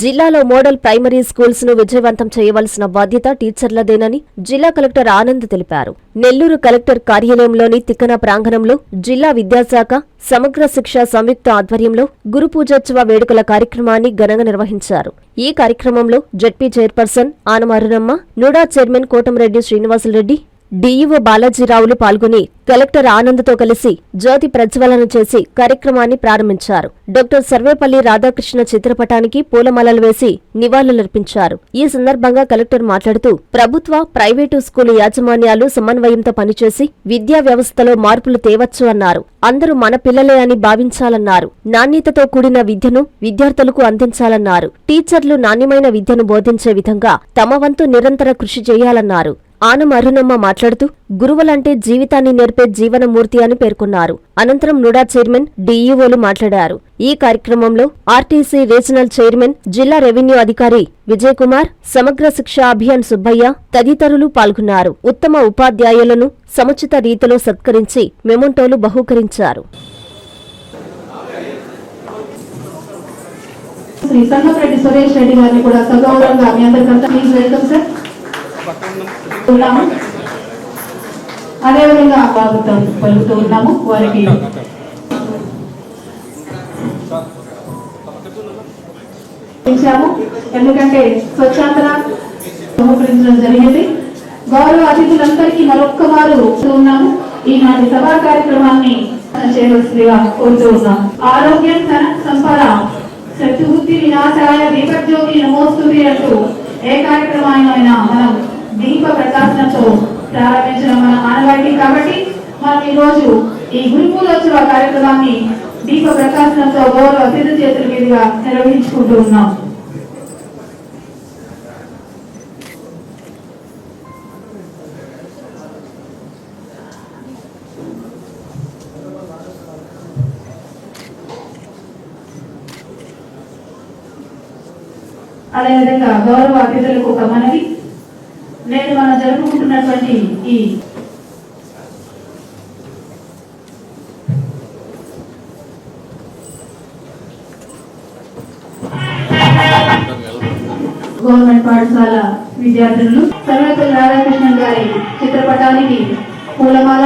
జిల్లాలో model primary స్కూల్స్ను విజయవంతం చేయవలసిన బాధ్యత టీచర్లదేనని జిల్లా కలెక్టర్ ఆనంద్ తెలిపారు. నెల్లూరు కలెక్టర్ కార్యాలయంలోని తిక్కన ప్రాంగణంలో జిల్లా విద్యాశాఖ సమగ్ర శిక్ష సంయుక్త ఆధ్వర్యంలో గురు పూజోత్సవ వేడుకల కార్యక్రమాన్ని ఘనంగా నిర్వహించారు. ఈ కార్యక్రమంలో ZP chairperson Anamarunamma NUDA chairman Kotamreddy Srinivasulareddy DEO బాలాజీరావులు పాల్గొని కలెక్టర్ ఆనంద్తో కలిసి జ్యోతి ప్రజ్వలన చేసి కార్యక్రమాన్ని ప్రారంభించారు. డాక్టర్ సర్వేపల్లి రాధాకృష్ణ చిత్రపటానికి పూలమాలలు వేసి నివాళులర్పించారు. ఈ సందర్భంగా కలెక్టర్ మాట్లాడుతూ ప్రభుత్వ ప్రైవేటు స్కూలు యాజమాన్యాలు సమన్వయంతో పనిచేసి విద్యా వ్యవస్థలో మార్పులు తేవచ్చు అన్నారు. అందరూ మన పిల్లలే అని భావించాలన్నారు. నాణ్యతతో కూడిన విద్యను విద్యార్థులకు అందించాలన్నారు. టీచర్లు నాణ్యమైన విద్యను బోధించే విధంగా తమ వంతు నిరంతర కృషి చేయాలన్నారు. ఆనం మాట్లాడుతూ గురువులంటే జీవితాన్ని నేర్పే జీవనమూర్తి అని పేర్కొన్నారు. అనంతరం నుడా చైర్మన్ డీఈఓలు మాట్లాడారు. ఈ కార్యక్రమంలో ఆర్టీసీ రీజనల్ చైర్మన్ జిల్లా రెవెన్యూ అధికారి విజయకుమార్ సమగ్ర శిక్ష అభియాన్ సుబ్బయ్య తదితరులు పాల్గొన్నారు. ఉత్తమ ఉపాధ్యాయులను సముచిత రీతిలో సత్కరించి మెమొంటోలు బహూకరించారు. శ్రీ సంగరెడ్డి సురేష్ రెడ్డి గారిని కూడా సగౌరవంగా మీ అందరికంతా ప్లీజ్ వెల్కమ్ సార్. ఉన్నాము. అదేవిధంగా స్వాగతం పలుకుతూ ఉన్నాము. వారికి ఇచ్చాము. ఎందుకంటే స్వచ్ఛాంతర బహుకరించడం జరిగింది. గౌరవ అతిథులందరికీ మరొక్క వారు ఉన్నాము. ఈనాటి సభా కార్యక్రమాన్ని చేయవలసిందిగా కోరుతూ ఉన్నాం ఆరోగ్యం ధన సంపద శత్రుబుద్ధి వినాశాయ దీపజ్యోతి నమోస్తుంది అంటూ ఏ కార్యక్రమాన్నైనా మనం దీప ప్రకాశనంతో ప్రారంభించడం మన ఆనవాయితీ కాబట్టి మనం ఈరోజు రోజు ఈ గురుపూలోత్సవ కార్యక్రమాన్ని దీప ప్రకాశనంతో గౌరవ అతిథి చేతుల మీదుగా నిర్వహించుకుంటూ ఉన్నాం. అదేవిధంగా గౌరవ అతిథులకు ఒక మనవి. నేను మనం జరుపుకుంటున్నటువంటి ఈ గవర్నమెంట్ పాఠశాల విద్యార్థులు సర్వేపల్లి రాధాకృష్ణన్ గారి చిత్రపటానికి పూలమాల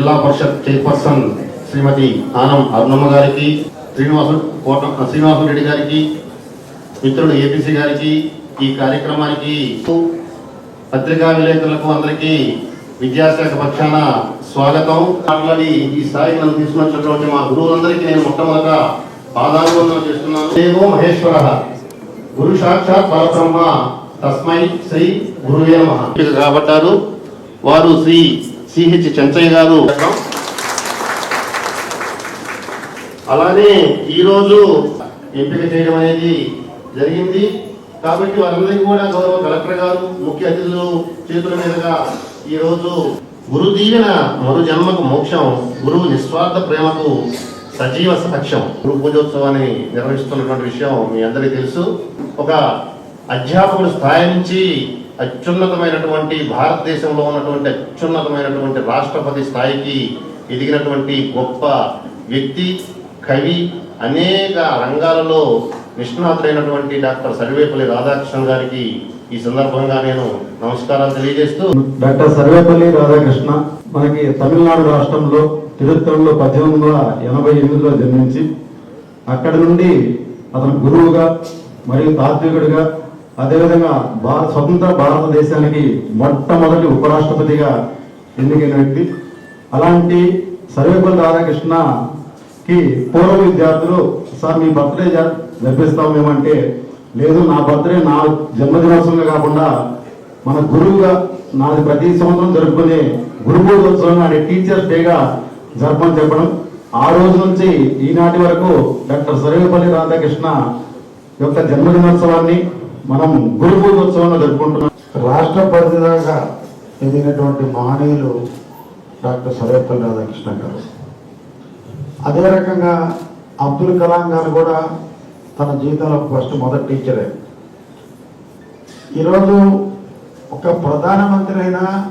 జిల్లా పరిషత్ చైర్పర్సన్ శ్రీమతి ఆనం అరుణమ్మ గారికి శ్రీనివాసు కోట శ్రీనివాసు రెడ్డి గారికి మిత్రుడు ఏపీసీ గారికి ఈ కార్యక్రమానికి పత్రికా విలేకరులకు అందరికీ విద్యాశాఖ పక్షాన స్వాగతం. మాట్లాడి ఈ స్థాయికి నన్ను తీసుకున్నటువంటి మా గురువులందరికీ నేను మొట్టమొదట పాదాభివందనం చేస్తున్నాను. దేవో మహేశ్వర గురు సాక్షాత్ పరబ్రహ్మ తస్మై శ్రీ గురువే నమః. కాబట్టారు వారు శ్రీ సిహెచ్ చెంచయ్య గారు. అలానే ఈరోజు ఎంపిక చేయడం అనేది జరిగింది. కాబట్టి వారందరికీ కూడా గౌరవ కలెక్టర్ గారు ముఖ్య అతిథులు చేతుల మీదుగా ఈరోజు గురు దీవెన మరు జన్మకు మోక్షం గురువు నిస్వార్థ ప్రేమకు సజీవ సాక్ష్యం. గురు పూజోత్సవాన్ని నిర్వహిస్తున్నటువంటి విషయం మీ అందరికీ తెలుసు. ఒక అధ్యాపకుడు స్థాయి నుంచి అత్యున్నతమైనటువంటి భారతదేశంలో ఉన్నటువంటి అత్యున్నతమైనటువంటి రాష్ట్రపతి స్థాయికి ఎదిగినటువంటి గొప్ప వ్యక్తి కవి అనేక రంగాలలో నిష్ణాతులైనటువంటి డాక్టర్ సర్వేపల్లి రాధాకృష్ణ గారికి ఈ సందర్భంగా నేను నమస్కారాలు తెలియజేస్తూ డాక్టర్ సర్వేపల్లి రాధాకృష్ణ మనకి తమిళనాడు రాష్ట్రంలో తిరుత్తరంలో పద్దెనిమిది వందల ఎనభై ఎనిమిదిలో జన్మించి అక్కడి నుండి అతను గురువుగా మరియు తాత్వికుడిగా అదేవిధంగా భారత స్వతంత్ర భారతదేశానికి మొట్టమొదటి ఉపరాష్ట్రపతిగా ఎన్నికైన వ్యక్తి. అలాంటి సర్వేపల్లి రాధాకృష్ణకి పూర్వ విద్యార్థులు సార్ మీ బర్త్డే జరిపిస్తాం మేమంటే లేదు నా బర్త్డే నా జన్మదినోత్సవంగా కాకుండా మన గురువుగా నాది ప్రతి సంవత్సరం జరుపుకునే గురు పూజోత్సవం అనే టీచర్స్ డేగా జరపని చెప్పడం. ఆ రోజు నుంచి ఈనాటి వరకు డాక్టర్ సర్వేపల్లి రాధాకృష్ణ యొక్క జన్మదినోత్సవాన్ని మనం గురు పూజోత్సవాన్ని జరుపుకుంటున్నాం. రాష్ట్ర దాకా ఎదిగినటువంటి మహనీయులు డాక్టర్ సర్వేపల్లి రాధాకృష్ణ గారు. అదే రకంగా అబ్దుల్ కలాం గారు కూడా తన జీవితంలో ఫస్ట్ మొదటి టీచరే. ఈరోజు ఒక ప్రధానమంత్రి అయినా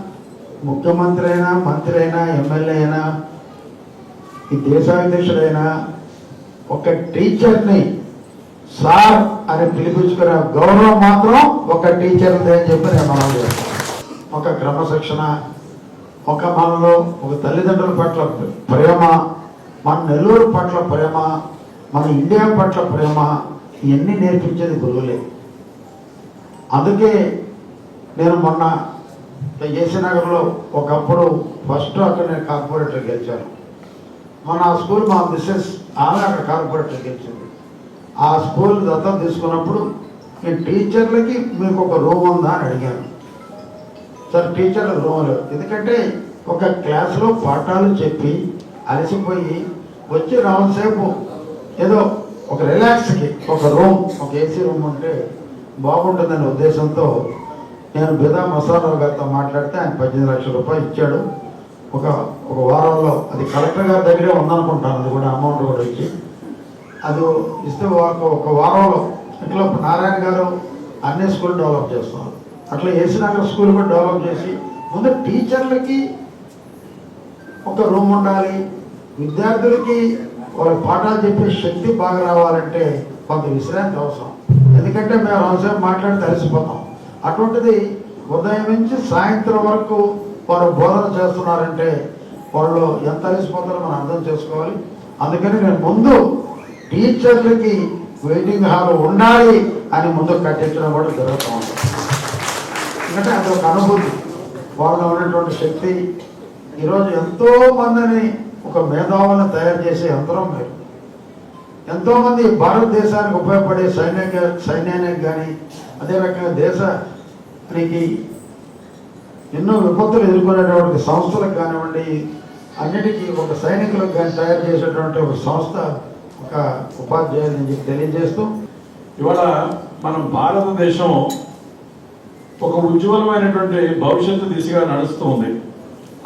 ముఖ్యమంత్రి అయినా మంత్రి అయినా ఎమ్మెల్యే అయినా ఈ దేశాధ్యక్షుడైనా ఒక టీచర్ని సార్ అని పిలిపించుకునే గౌరవం మాత్రం ఒక టీచర్ అని చెప్పి నేను మనం చేస్తాను. ఒక క్రమశిక్షణ ఒక మనలో ఒక తల్లిదండ్రుల పట్ల ప్రేమ మన నెల్లూరు పట్ల ప్రేమ మన ఇండియా పట్ల ప్రేమ ఇవన్నీ నేర్పించేది గురువులే. అందుకే నేను మొన్న ఏసీ నగర్లో ఒకప్పుడు ఫస్ట్ అక్కడ నేను కార్పొరేటర్ గెలిచాను. మన స్కూల్ మా మిస్సెస్ ఆమె అక్కడ కార్పొరేటర్ గెలిచింది. ఆ స్కూల్ దత్తం తీసుకున్నప్పుడు ఈ టీచర్లకి మీకు ఒక రూమ్ ఉందా అని అడిగాను సార్ టీచర్లకు రూమ్ లేదు. ఎందుకంటే ఒక క్లాస్లో పాఠాలు చెప్పి అలసిపోయి వచ్చి రావసేపు ఏదో ఒక రిలాక్స్కి ఒక రూమ్ ఒక ఏసీ రూమ్ ఉంటే బాగుంటుందనే ఉద్దేశంతో నేను బిదా మసాలా గారితో మాట్లాడితే ఆయన పద్దెనిమిది లక్షల రూపాయలు ఇచ్చాడు. ఒక ఒక వారంలో అది కలెక్టర్ గారి దగ్గరే ఉందనుకుంటాను. అది కూడా అమౌంట్ కూడా ఇచ్చి అది ఇస్తే ఒక ఒక వారంలో ఇట్లా నారాయణ గారు అన్ని స్కూల్ డెవలప్ చేస్తున్నారు. అట్లా ఏసీనగర్ స్కూల్ కూడా డెవలప్ చేసి ముందు టీచర్లకి ఒక రూమ్ ఉండాలి విద్యార్థులకి వాళ్ళ పాఠాలు చెప్పే శక్తి బాగా రావాలంటే కొంత విశ్రాంతి అవసరం. ఎందుకంటే మేము అవసరం మాట్లాడి తలసిపోతాం అటువంటిది ఉదయం నుంచి సాయంత్రం వరకు వారు బోధన చేస్తున్నారంటే వాళ్ళు ఎంత అలసిపోతారో మనం అర్థం చేసుకోవాలి. అందుకని నేను ముందు టీచర్లకి వెయిటింగ్ హాల్ ఉండాలి అని ముందు కట్టించడం కూడా జరుగుతూ ఉంటుంది ఎందుకంటే అది ఒక అనుభూతి. వాళ్ళలో ఉన్నటువంటి శక్తి. ఈరోజు ఎంతో మందిని ఒక మేధావులను తయారు చేసే యంత్రం మీరు ఎంతోమంది భారతదేశానికి ఉపయోగపడే సైన్య సైన్యానికి కానీ అదే రకంగా దేశానికి ఎన్నో విపత్తులు ఎదుర్కొనేటువంటి సంస్థలకు కానివ్వండి అన్నిటికీ ఒక సైనికులకు కానీ తయారు చేసేటువంటి ఒక సంస్థ ఒక ఉపాధ్యాయులు చెప్పి తెలియజేస్తూ ఇవాళ మనం భారతదేశం ఒక ఉజ్వలమైనటువంటి భవిష్యత్తు దిశగా నడుస్తూ ఉంది.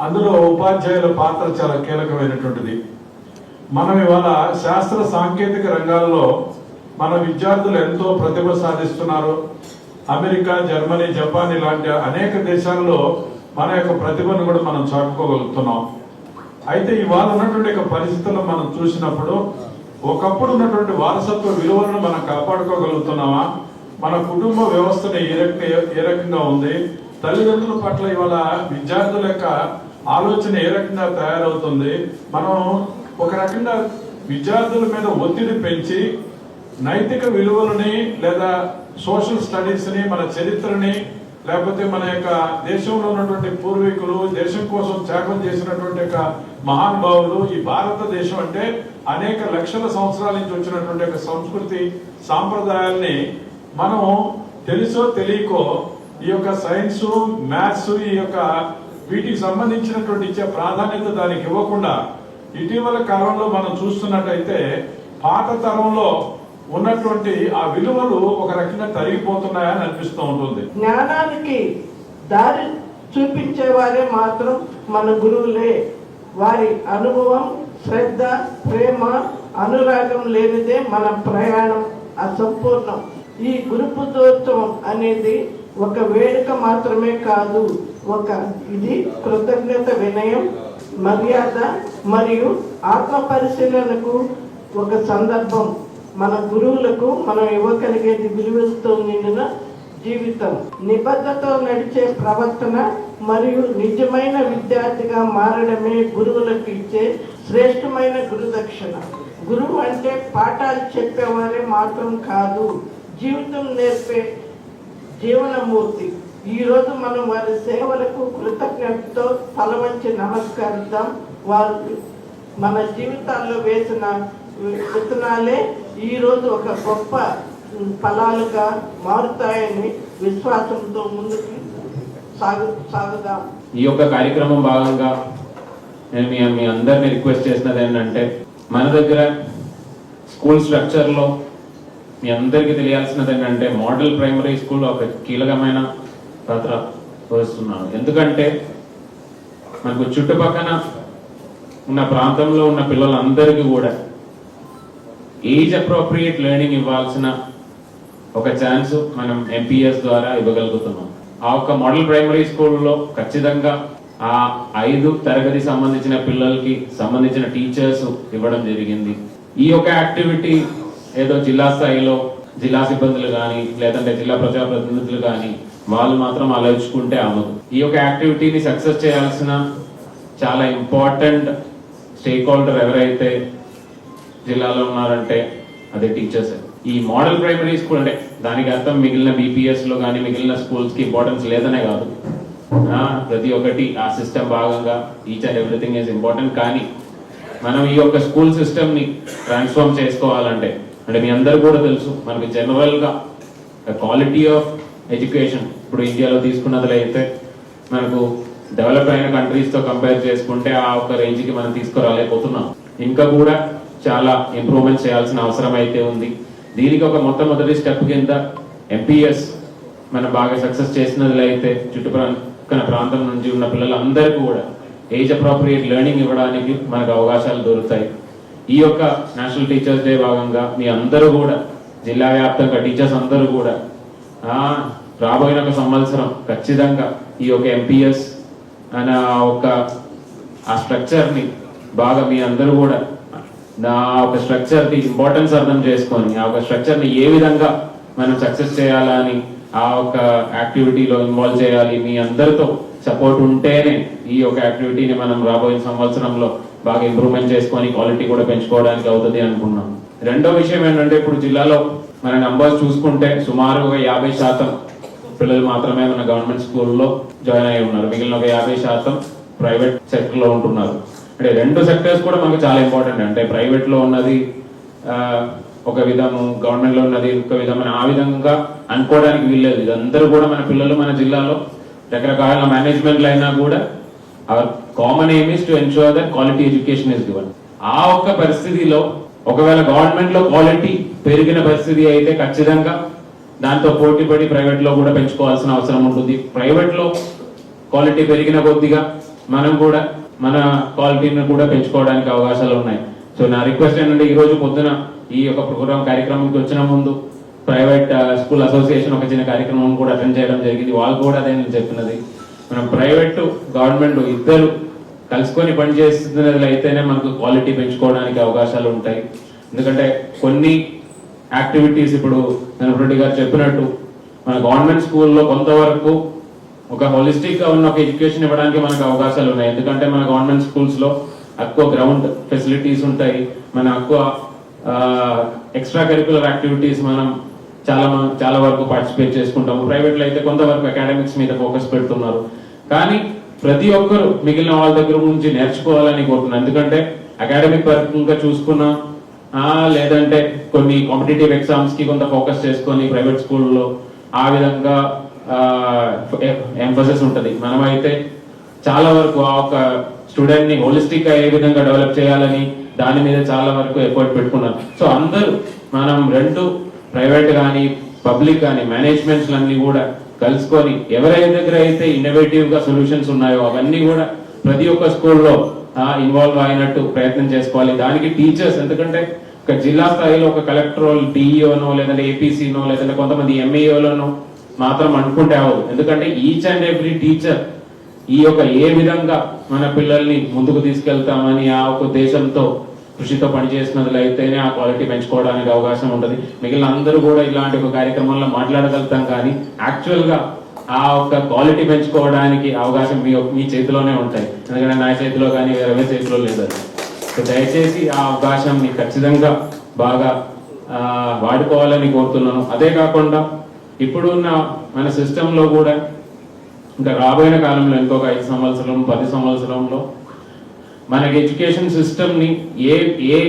అందులో ఉపాధ్యాయుల పాత్ర చాలా కీలకమైనటువంటిది. మనం ఇవాళ శాస్త్ర సాంకేతిక రంగాల్లో మన విద్యార్థులు ఎంతో ప్రతిభ సాధిస్తున్నారు. అమెరికా జర్మనీ జపాన్ ఇలాంటి అనేక దేశాల్లో మన యొక్క ప్రతిభను కూడా మనం చాటుకోగలుగుతున్నాం. అయితే ఇవాళ ఉన్నటువంటి పరిస్థితుల్లో మనం చూసినప్పుడు ఒకప్పుడు ఉన్నటువంటి వారసత్వ విలువలను మనం కాపాడుకోగలుగుతున్నామా? మన కుటుంబ వ్యవస్థను ఏ రకంగా ఏ రకంగా ఉంది? తల్లిదండ్రుల పట్ల ఇవాళ విద్యార్థుల యొక్క ఆలోచన ఏ రకంగా తయారవుతుంది? మనం ఒక రకంగా విద్యార్థుల మీద ఒత్తిడి పెంచి నైతిక విలువలని లేదా సోషల్ స్టడీస్ని మన చరిత్రని లేకపోతే మన యొక్క దేశంలో ఉన్నటువంటి పూర్వీకులు దేశం కోసం త్యాగం చేసినటువంటి యొక్క మహానుభావులు ఈ భారతదేశం అంటే అనేక లక్షల సంవత్సరాల నుంచి వచ్చినటువంటి యొక్క సంస్కృతి సాంప్రదాయాల్ని మనం తెలుసో తెలియకో ఈ యొక్క సైన్స్ మ్యాథ్స్ ఈ యొక్క వీటికి సంబంధించినటువంటి ఇచ్చే ప్రాధాన్యత దానికి ఇవ్వకుండా ఇటీవల కాలంలో మనం చూస్తున్నట్టయితే పాత తరంలో ఉన్నటువంటి ఆ విలువలు ఒక రకంగా తరిగిపోతున్నాయని అనిపిస్తూ ఉంటుంది. జ్ఞానానికి దారి చూపించేవారే మాత్రం మన గురువులే. వారి అనుభవం శ్రద్ధ ప్రేమ అనురాగం లేనిదే మన ప్రయాణం అసంపూర్ణం. ఈ గురుపుతోత్సవం అనేది ఒక వేడుక మాత్రమే కాదు ఒక ఇది కృతజ్ఞత వినయం మర్యాద మరియు ఆత్మ పరిశీలనకు ఒక సందర్భం. మన గురువులకు మనం ఇవ్వగలిగేది విలువలతో నిండిన జీవితం. నిబద్ధతో నడిచే ప్రవర్తన మరియు నిజమైన విద్యార్థిగా మారడమే గురువులకు ఇచ్చే శ్రేష్టమైన గురుదక్షిణ. గురువు అంటే పాఠాలు చెప్పేవారే మాత్రం కాదు. జీవితం నేర్పే జీవనమూర్తి. ఈ రోజు మనం వారి సేవలకు కృతజ్ఞతతో తలవంచి నమస్కరిద్దాం. వారు మన జీవితాల్లో వేసిన విత్తనాలే ఈ రోజు ఒక గొప్ప ఫలాలుగా మారుతాయని విశ్వాసంతో ముందుకు సాగు సాగుదాం. ఈ యొక్క కార్యక్రమం భాగంగా నేను మీ మీ అందరిని రిక్వెస్ట్ చేసినది ఏంటంటే మన దగ్గర స్కూల్ స్ట్రక్చర్లో మీ అందరికీ తెలియాల్సినది ఏంటంటే మోడల్ ప్రైమరీ స్కూల్ ఒక కీలకమైన పాత్ర వహిస్తున్నాను ఎందుకంటే మనకు చుట్టుపక్కన ఉన్న ప్రాంతంలో ఉన్న పిల్లలందరికీ కూడా ఏజ్ అప్రోప్రియేట్ లెర్నింగ్ ఇవ్వాల్సిన ఒక ఛాన్స్ మనం ఎంపీఎస్ ద్వారా ఇవ్వగలుగుతున్నాం. ఆ ఒక్క మోడల్ ప్రైమరీ స్కూల్లో ఖచ్చితంగా ఆ ఐదు తరగతి సంబంధించిన పిల్లలకి సంబంధించిన టీచర్స్ ఇవ్వడం జరిగింది. ఈ యొక్క యాక్టివిటీ ఏదో జిల్లా స్థాయిలో జిల్లా సిబ్బందులు కానీ లేదంటే జిల్లా ప్రజాప్రతినిధులు కానీ వాళ్ళు మాత్రం ఆలోచించుకుంటే అవ్వదు ఈ యొక్క యాక్టివిటీని సక్సెస్ చేయాల్సిన చాలా ఇంపార్టెంట్ స్టేక్ హోల్డర్ ఎవరైతే జిల్లాలో ఉన్నారంటే అదే టీచర్స్ ఈ మోడల్ ప్రైమరీ స్కూల్ అంటే దానికి అర్థం మిగిలిన బీపీఎస్లో కానీ మిగిలిన స్కూల్స్కి ఇంపార్టెన్స్ లేదనే కాదు. ప్రతి ఒక్కటి ఆ సిస్టమ్ భాగంగా each and everything is important కానీ మనం ఈ యొక్క స్కూల్ సిస్టమ్ని ట్రాన్స్ఫార్మ్ చేసుకోవాలంటే అంటే మీ అందరు కూడా తెలుసు మనకి జనరల్గా క్వాలిటీ ఆఫ్ ఎడ్యుకేషన్ ఇప్పుడు ఇండియాలో తీసుకున్నట్లయితే మనకు డెవలప్ అయిన కంట్రీస్తో కంపేర్ చేసుకుంటే ఆ ఒక రేంజ్కి మనం తీసుకురాలేకపోతున్నాం. ఇంకా కూడా చాలా ఇంప్రూవ్మెంట్ చేయాల్సిన అవసరం అయితే ఉంది. దీనికి ఒక మొట్టమొదటి స్టెప్ కింద ఎంపీఎస్ మనం బాగా సక్సెస్ చేసినట్లయితే చుట్టుప్రక్కల ప్రాంతం నుంచి ఉన్న పిల్లలందరికీ కూడా ఏజ్ అప్రోప్రియేట్ లెర్నింగ్ ఇవ్వడానికి మనకు అవకాశాలు దొరుకుతాయి. ఈ యొక్క నేషనల్ టీచర్స్ డే భాగంగా మీ అందరూ కూడా జిల్లా వ్యాప్తంగా టీచర్స్ అందరూ కూడా రాబోయిన ఒక సంవత్సరం ఖచ్చితంగా ఈ యొక్క ఎంపీఎస్ అనే ఒక ఆ స్ట్రక్చర్ని బాగా మీ అందరూ కూడా నా ఒక స్ట్రక్చర్ని ఇంపార్టెన్స్ అర్థం చేసుకొని ఆ ఒక స్ట్రక్చర్ని ఏ విధంగా మనం సక్సెస్ చేయాలని ఆ ఒక యాక్టివిటీలో ఇన్వాల్వ్ చేయాలి మీ అందరితో సపోర్ట్ ఉంటేనే ఈ యొక్క యాక్టివిటీని మనం రాబోయే సంవత్సరంలో బాగా ఇంప్రూవ్మెంట్ చేసుకొని క్వాలిటీ కూడా పెంచుకోవడానికి అవుతుంది అనుకున్నాం. రెండో విషయం ఏంటంటే ఇప్పుడు జిల్లాలో మన నంబర్స్ చూసుకుంటే సుమారు ఒక యాభై శాతం పిల్లలు మాత్రమే మన గవర్నమెంట్ స్కూల్లో జాయిన్ అయి ఉన్నారు. మిగిలిన ఒక యాభై శాతం ప్రైవేట్ సెక్టర్లో ఉంటున్నారు. అంటే రెండు సెక్టర్స్ కూడా మనకు చాలా ఇంపార్టెంట్ అంటే ప్రైవేట్లో ఉన్నది ఒక విధము గవర్నమెంట్లో ఉన్నది ఒక విధమైన ఆ విధంగా అనుకోవడానికి వీల్లేదు. ఇదందరూ కూడా మన పిల్లలు మన జిల్లాలో రకరకాల మేనేజ్మెంట్లు అయినా కూడా our common aim is to ensure that quality education is given ఆ ఒక్క పరిస్థితిలో ఒకవేళ గవర్నమెంట్లో క్వాలిటీ పెరిగిన పరిస్థితి అయితే ఖచ్చితంగా దాంతో పోటీ పడి ప్రైవేట్లో కూడా పెంచుకోవాల్సిన అవసరం ఉంటుంది. ప్రైవేట్లో క్వాలిటీ పెరిగిన కొద్దిగా మనం కూడా మన క్వాలిటీని కూడా పెంచుకోవడానికి అవకాశాలు ఉన్నాయి. సో నా రిక్వెస్ట్ ఏంటంటే ఈరోజు పొద్దున ఈ యొక్క ప్రోగ్రామ్ కార్యక్రమంకి వచ్చిన ముందు ప్రైవేట్ స్కూల్ అసోసియేషన్ ఒక చిన్న కార్యక్రమం కూడా అటెండ్ చేయడం జరిగింది. వాళ్ళు కూడా అదే నేను చెప్పినది. మనం ప్రైవేట్ గవర్నమెంట్ ఇద్దరు కలుసుకొని పనిచేస్తున్నది అయితేనే మనకు క్వాలిటీ పెంచుకోవడానికి అవకాశాలు ఉంటాయి. ఎందుకంటే కొన్ని యాక్టివిటీస్ ఇప్పుడు నరపురెడ్డి గారు చెప్పినట్టు మన గవర్నమెంట్ స్కూల్లో కొంతవరకు ఒక హోలిస్టిక్గా ఉన్న ఒక ఎడ్యుకేషన్ ఇవ్వడానికి మనకు అవకాశాలు ఉన్నాయి. ఎందుకంటే మన గవర్నమెంట్ స్కూల్స్లో ఎక్కువ గ్రౌండ్ ఫెసిలిటీస్ ఉంటాయి. మన ఎక్కువ ఎక్స్ట్రా కరికులర్ యాక్టివిటీస్ మనం చాలా చాలా వరకు పార్టిసిపేట్ చేసుకుంటాము. ప్రైవేట్లో అయితే కొంతవరకు అకాడమిక్స్ మీద ఫోకస్ పెడుతున్నారు. కానీ ప్రతి ఒక్కరు మిగిలిన వాళ్ళ దగ్గర నుంచి నేర్చుకోవాలని కోరుతున్నాను. ఎందుకంటే అకాడమిక్ పరంగా చూసుకున్నా లేదంటే కొన్ని కాంపిటేటివ్ ఎగ్జామ్స్కి కొంత ఫోకస్ చేసుకొని ప్రైవేట్ స్కూల్లో ఆ విధంగా ఎంఫోసిస్ ఉంటుంది. మనమైతే చాలా వరకు ఆ ఒక స్టూడెంట్ని హోలిస్టిక్గా ఏ విధంగా డెవలప్ చేయాలని దాని మీద చాలా వరకు ఎఫర్ట్ పెట్టుకున్నాం. సో అందరూ మనం రెండు ప్రైవేట్ కానీ పబ్లిక్ కానీ మేనేజ్మెంట్స్ అన్ని కూడా కలుసుకొని ఎవరైతే దగ్గర అయితే ఇన్నోవేటివ్గా సొల్యూషన్స్ ఉన్నాయో అవన్నీ కూడా ప్రతి ఒక్క స్కూల్లో ఇన్వాల్వ్ అయినట్టు ప్రయత్నం చేసుకోవాలి. దానికి టీచర్స్ ఎందుకంటే ఒక జిల్లా స్థాయిలో ఒక కలెక్టర్ డిఈఓనో లేదంటే ఏపీసీనో లేదంటే కొంతమంది ఎంఈఓలోనో మాత్రం అనుకుంటే అవ్వదు. ఎందుకంటే ఈచ్ అండ్ ఎవ్రీ టీచర్ ఈ యొక్క ఏ విధంగా మన పిల్లల్ని ముందుకు తీసుకెళ్తామని ఆ ఒక దేశంతో కృషితో పనిచేసినట్లు అయితేనే ఆ క్వాలిటీ పెంచుకోవడానికి అవకాశం ఉంటుంది. మిగిలిన అందరూ కూడా ఇలాంటి ఒక కార్యక్రమంలో మాట్లాడగలుగుతాం కానీ యాక్చువల్గా ఆ ఒక్క క్వాలిటీ పెంచుకోవడానికి అవకాశం మీ మీ చేతిలోనే ఉంటాయి. ఎందుకంటే నా చేతిలో కానీ వేరే చేతిలో లేదు సో దయచేసి ఆ అవకాశం ఖచ్చితంగా బాగా వాడుకోవాలని కోరుతున్నాను. అదే కాకుండా ఇప్పుడున్న మన సిస్టంలో కూడా ఇంకా రాబోయే కాలంలో ఇంకొక ఐదు సంవత్సరం పది సంవత్సరంలో మనకి ఎడ్యుకేషన్ సిస్టమ్ని ఏ ఏ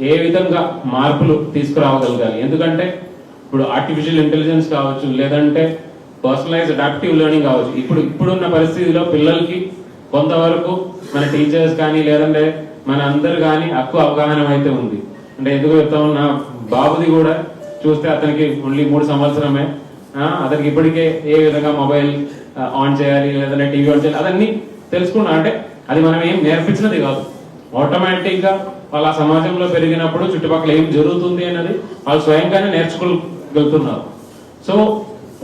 ఏ విధంగా మార్పులు తీసుకురావగలగాలి? ఎందుకంటే ఇప్పుడు ఆర్టిఫిషియల్ ఇంటెలిజెన్స్ కావచ్చు లేదంటే పర్సనలైజ్ అడాప్టివ్ లెర్నింగ్ కావచ్చు. ఇప్పుడు ఇప్పుడున్న పరిస్థితిలో పిల్లలకి కొంతవరకు మన టీచర్స్ కానీ లేదంటే మన అందరు కానీ ఎక్కువ అవగాహన అయితే ఉంది. అంటే ఎందుకు చెప్తా ఉన్న బాబుది కూడా చూస్తే అతనికి ఓన్లీ మూడు సంవత్సరమే. అతనికి ఇప్పటికే ఏ విధంగా మొబైల్ ఆన్ చేయాలి లేదంటే టీవీ ఆన్ చేయాలి అదన్నీ తెలుసుకున్నా. అంటే అది మనం ఏం నేర్పించినది కాదు. ఆటోమేటిక్గా వాళ్ళ సమాజంలో పెరిగినప్పుడు చుట్టుపక్కల ఏం జరుగుతుంది అన్నది వాళ్ళు స్వయంగానే నేర్చుకోగలుగుతున్నారు. సో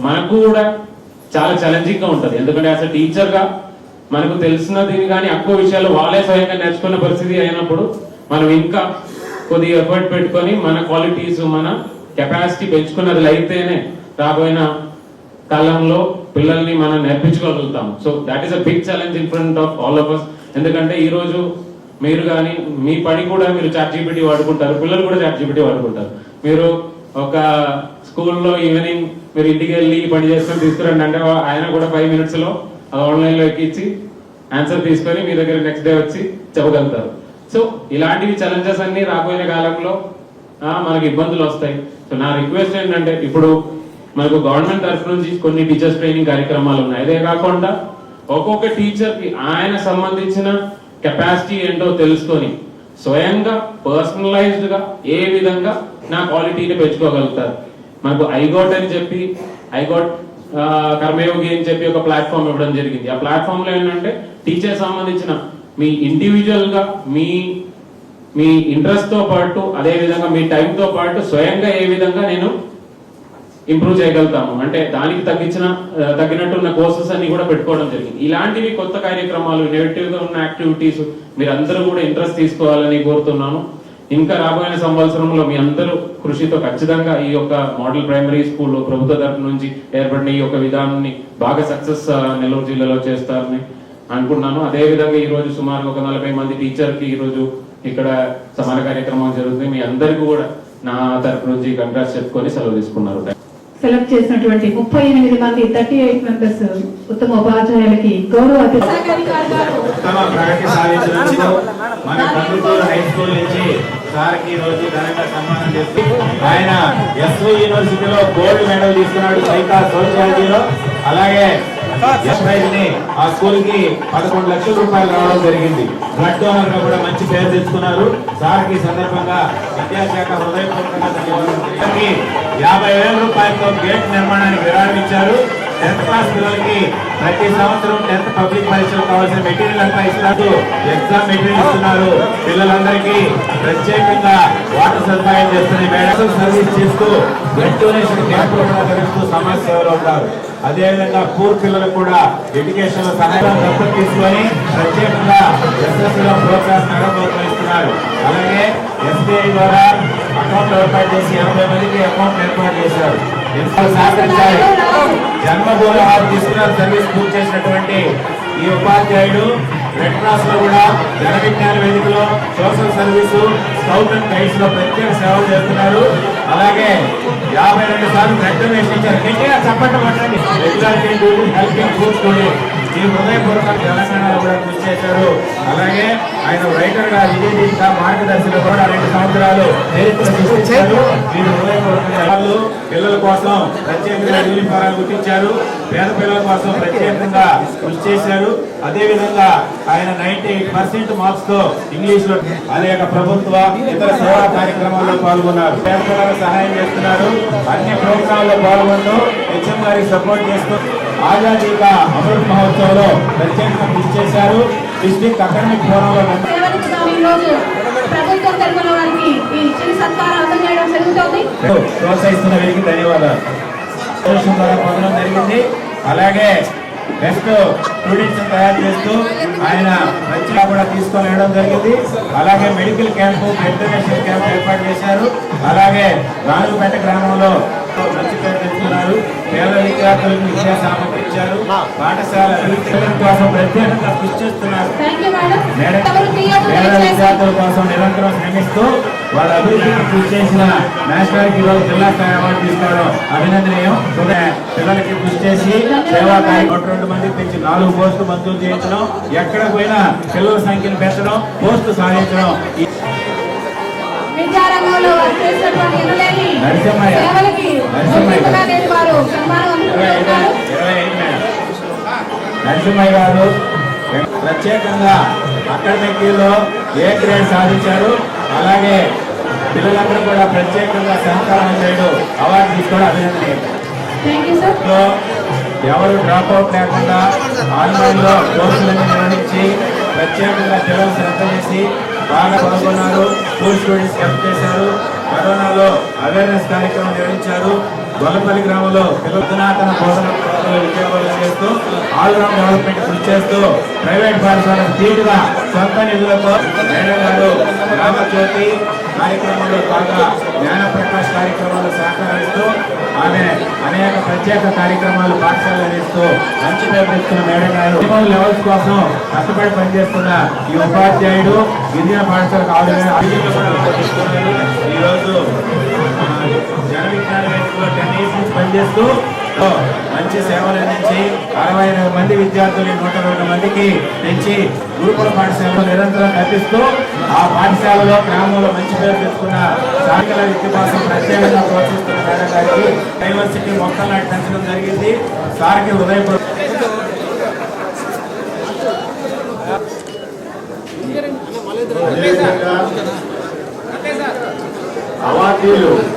మనకు కూడా చాలా ఛాలెంజింగ్గా ఉంటుంది. ఎందుకంటే అసలు టీచర్గా మనకు తెలిసినది కానీ ఎక్కువ విషయాలు వాళ్ళే స్వయంగా నేర్చుకున్న పరిస్థితి అయినప్పుడు మనం ఇంకా కొద్దిగా ఎఫర్ట్ పెట్టుకొని మన క్వాలిటీస్ మన కెపాసిటీ పెంచుకున్నది అయితేనే రాబోయిన కాలంలో పిల్లల్ని మనం నేర్పించుకోగలుగుతాం. So that is a big challenge in front of all of us ఎందుకంటే ఈరోజు మీరు కానీ మీ పని కూడా మీరు చాట్ జీపీటీ వాడుకుంటారు పిల్లలు కూడా చాట్ జీపీటీ వాడుకుంటారు. మీరు ఒక స్కూల్లో ఈవినింగ్ మీరు ఇంటికి వెళ్ళి పని చేసుకొని తీసుకురండి అంటే ఆయన కూడా ఫైవ్ మినిట్స్లో ఆన్లైన్లో ఎక్కించి ఆన్సర్ తీసుకొని మీ దగ్గర నెక్స్ట్ డే వచ్చి చెప్పగలుగుతారు. సో ఇలాంటివి ఛాలెంజెస్ అన్ని రాబోయే కాలంలో మనకి ఇబ్బందులు వస్తాయి. సో నా రిక్వెస్ట్ ఏంటంటే ఇప్పుడు మనకు గవర్నమెంట్ తరఫు నుంచి కొన్ని టీచర్స్ ట్రైనింగ్ కార్యక్రమాలు ఉన్నాయి. అదే కాకుండా ఒక్కొక్క టీచర్కి ఆయన సంబంధించిన కెపాసిటీ ఏంటో తెలుసుకొని స్వయంగా పర్సనలైజ్డ్గా ఏ విధంగా నా క్వాలిటీని పెంచుకోగలుగుతారు. మనకు ఐగోట్ అని చెప్పి ఐగోట్ కర్మయోగి అని చెప్పి ఒక ప్లాట్ఫామ్ ఇవ్వడం జరిగింది. ఆ ప్లాట్ఫామ్లో ఏంటంటే టీచర్ సంబంధించిన మీ ఇండివిజువల్గా మీ మీ ఇంట్రెస్ట్తో పాటు అదే విధంగా మీ టైంతో పాటు స్వయంగా ఏ విధంగా నేను ఇంప్రూవ్ చేయగలుగుతాము. అంటే దానికి తగ్గించిన తగ్గినట్టు ఉన్న కోర్సెస్ అన్ని కూడా పెట్టుకోవడం జరిగింది. ఇలాంటివి కొత్త కార్యక్రమాలు నెగిటివ్గా ఉన్న యాక్టివిటీస్ మీరు అందరూ కూడా ఇంట్రెస్ట్ తీసుకోవాలని కోరుతున్నాను. ఇంకా రాబోయే సంవత్సరంలో మీ అందరూ కృషితో ఖచ్చితంగా ఈ యొక్క మోడల్ ప్రైమరీ స్కూల్ ప్రభుత్వ తరపు నుంచి ఏర్పడిన ఈ యొక్క విధానాన్ని బాగా సక్సెస్ నెల్లూరు జిల్లాలో చేస్తారని అనుకున్నాను అదేవిధంగా ఈ రోజు సుమారు ఒక నలభై మంది టీచర్కి ఈరోజు ఇక్కడ సమాన కార్యక్రమం జరుగుతుంది మీ అందరికీ కూడా నా తరపు నుంచి కంగ్రాట్స్ చెప్పుకొని సెలవు తీసుకున్నారు. సెలెక్ట్ చేసినటువంటి ముప్పై ఎనిమిది మంది థర్టీ ఎయిట్ మెంబర్స్ ఉత్తమ ఉపాధ్యాయులకి గౌరవ ఆయన ఎస్వి యూనివర్సిటీలో గోల్డ్ మెడల్ తీసుకున్నాడు సైకా సోషియాలజీలో అలాగే ఎస్ని ఆ స్కూల్కి పదకొండు లక్షల రూపాయలు రావడం జరిగింది. బ్లడ్ డోనర్గా కూడా మంచి పేరు తెచ్చుకున్నారు. సార్కి సందర్భంగా విద్యాశాఖ హృదయపూర్వకంగా ధన్యవాదాలు. యాభై వేల రూపాయలతో గేట్ నిర్మాణానికి విరాళం ఇచ్చారు. టెన్త్ క్లాస్ పిల్లలకి ప్రతి సంవత్సరం టెన్త్ పబ్లిక్ పరీక్షలు కావాల్సిన మెటీరియల్ అంతా ఇస్తున్నారు. ఎగ్జామ్ మెటీరియల్ ఇస్తున్నారు. పిల్లలందరికీ ప్రత్యేకంగా వాటర్ సదుపాయం చేస్తుంది మేడం. సర్వీస్ చేస్తూ బ్లడ్ డొనేషన్ క్యాంపులు కూడా జరుగుతూ సమాజ సేవలో ఉంటారు అదేవిధంగా పూర్ పిల్లలకు కూడా ఎడ్యుకేషన్లో సహాయం దత్తత తీసుకొని ప్రత్యేకంగా ఎస్ఎస్ ప్రోగ్రామ్ నడబోతున్నారు అలాగే ఎస్బీఐ ద్వారా అకౌంట్ ఏర్పాటు చేసి ఎనభై మందికి అకౌంట్ ఏర్పాటు చేశారు. ఎంతో జన్మభూమి వారు తీసుకున్న సర్వీస్ పూర్తి చేసినటువంటి ఈ ఉపాధ్యాయుడు రెడ్ క్రాస్లో కూడా జన విజ్ఞాన వేదికలో సోషల్ సర్వీస్ స్కౌట్ అండ్ గైడ్స్లో ప్రత్యేక సేవలు చేస్తున్నారు. అలాగే యాభై రెండు సార్లు బ్లడ్ డొనేషన్ ఇచ్చారు గట్టిగా చప్పట్లు పట్టండి regularity duty helping food student ఈ హృదయపూర్వక తెలంగాణలో కూడా కృషి చేశారు. అలాగే ఆయన రైటర్గా విజయ మార్గదర్శిలో కూడా రెండు సంవత్సరాలు చరిత్ర సృష్టించారు వాళ్ళు పిల్లల కోసం ప్రత్యేకంగా యూనిఫారాలు గుర్తించారు పేద పిల్లల కోసం ప్రత్యేకంగా కృషి చేశారు. అదే విధంగా ఆయన నైన్టీ పర్సెంట్ మార్క్స్తో ఇంగ్లీష్లో అనేక ప్రభుత్వ ఇతర సేవా కార్యక్రమాల్లో పాల్గొన్నారు. పేద పిల్లలకు సహాయం చేస్తున్నారు. అన్ని ప్రోగ్రాంలో పాల్గొంటూ హెచ్ఎం గారికి సపోర్ట్ చేస్తూ ఆజాదీ కా అమృత్ మహోత్సవ్లో ప్రత్యేకంగా కృషి చేశారు. డిస్ట్రిక్ట్ అకాడమిక్ ఫోరంలో ప్రోత్సహిస్తున్న వీరికి ధన్యవాదాలు. ద్వారా పొందడం జరిగింది. అలాగే బెస్ట్ స్టూడెంట్స్ తయారు చేస్తూ ఆయన మంచిగా కూడా తీసుకొని వెళ్ళడం జరిగింది. అలాగే medical camp blood donation camp ఏర్పాటు చేశారు. అలాగే రాజుపేట గ్రామంలో మంచి పేరు తెచ్చుకున్నారు పేద విద్యార్థులకు విద్యా సామగ్రి ఇచ్చారు. పాఠశాల అభివృద్ధి కోసం ప్రత్యేకంగా కృషి చేస్తున్నారు. పేద? విద్యార్థుల కోసం నిరంతరం శ్రమిస్తూ వాళ్ళ అభివృద్ధికి కృషి చేసిన నేషనల్ ఈరోజు జిల్లా స్థాయి అవార్డు తీసుకోవడం అభినందనీయం. ఉదయ పిల్లలకి కృషి చేసి సేవా కార్యక్రమం రెండు మందికి పెంచి నాలుగు పోస్టులు మంజూరు చేయించడం ఎక్కడ పోయినా పిల్లల సంఖ్యను పెంచడం పోస్టు సాధించడం. చేసినటువంటి ఎనలేని నరసింహయ్య. సేవలకి వారు. సన్మానం అందుకుంటున్నారు గారు ప్రత్యేకంగా అకాడమిక్లో ఏ గ్రేడ్ సాధించారు? అలాగే పిల్లలందరూ కూడా ప్రత్యేకంగా సహకారం చేయడం అవార్డు తీసుకోవడం అభినందనీయం. థ్యాంక్ యూ సార్లో ఎవరు డ్రాప్ అవుట్ లేకుండా ఆన్లైన్లో కోర్సులన్నీ నిర్వహించి ప్రత్యేకంగా పిల్లలు శ్రద్ధ చేసి బాగా పాల్గొన్నారు. స్కూల్ స్టూడెంట్స్ హెల్ప్ చేశారు. కరోనాలో అవేర్నెస్ కార్యక్రమం నిర్వహించారు. గొల్లపల్లి గ్రామంలో పిల్లల అధునాతన బోధన పద్ధతులు విద్యాబోధన చేస్తూ ఆల్రౌండ్ డెవలప్మెంట్ కృషి చేస్తూ ప్రైవేట్ పాఠశాల తీటుగా సొంత నిధులతో మేడం గారు గ్రామజ్యోతి కార్యక్రమంలో బాగా జ్ఞాన ప్రకాష్ కార్యక్రమాలు సహకరిస్తూ ఆమె అనేక ప్రత్యేక కార్యక్రమాలు పాఠశాలలో ఇస్తూ మంచి పేరు మేడం గారు. మినిమం లెవెల్స్ కోసం కష్టపడి పనిచేస్తున్న ఈ ఉపాధ్యాయుడు గిరిజన పాఠశాలకు ఆవిడ ఈరోజు జన విజ్ఞాన వేదికలో టెన్ ఇయర్స్ నుంచి పనిచేస్తూ మంచి సేవలు అందించి అరవై ఎనిమిది మంది విద్యార్థులు నూట రెండు మందికి తెచ్చి గురుకుల పాఠశాలలో నిరంతరం కల్పిస్తూ ఆ పాఠశాలలో గ్రామంలో మంచి పేరు తెచ్చుకున్న సాయంకాల విద్య కోసం ప్రత్యేకంగా ప్రోత్సహిస్తున్న మేడం గారికి డైవర్సిటీ మొక్కలు నాటి పెంచడం జరిగింది. సార్కి హృదయపూర్వక అదేవిధంగా అవార్డీలు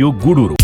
మరియు గూడూరు.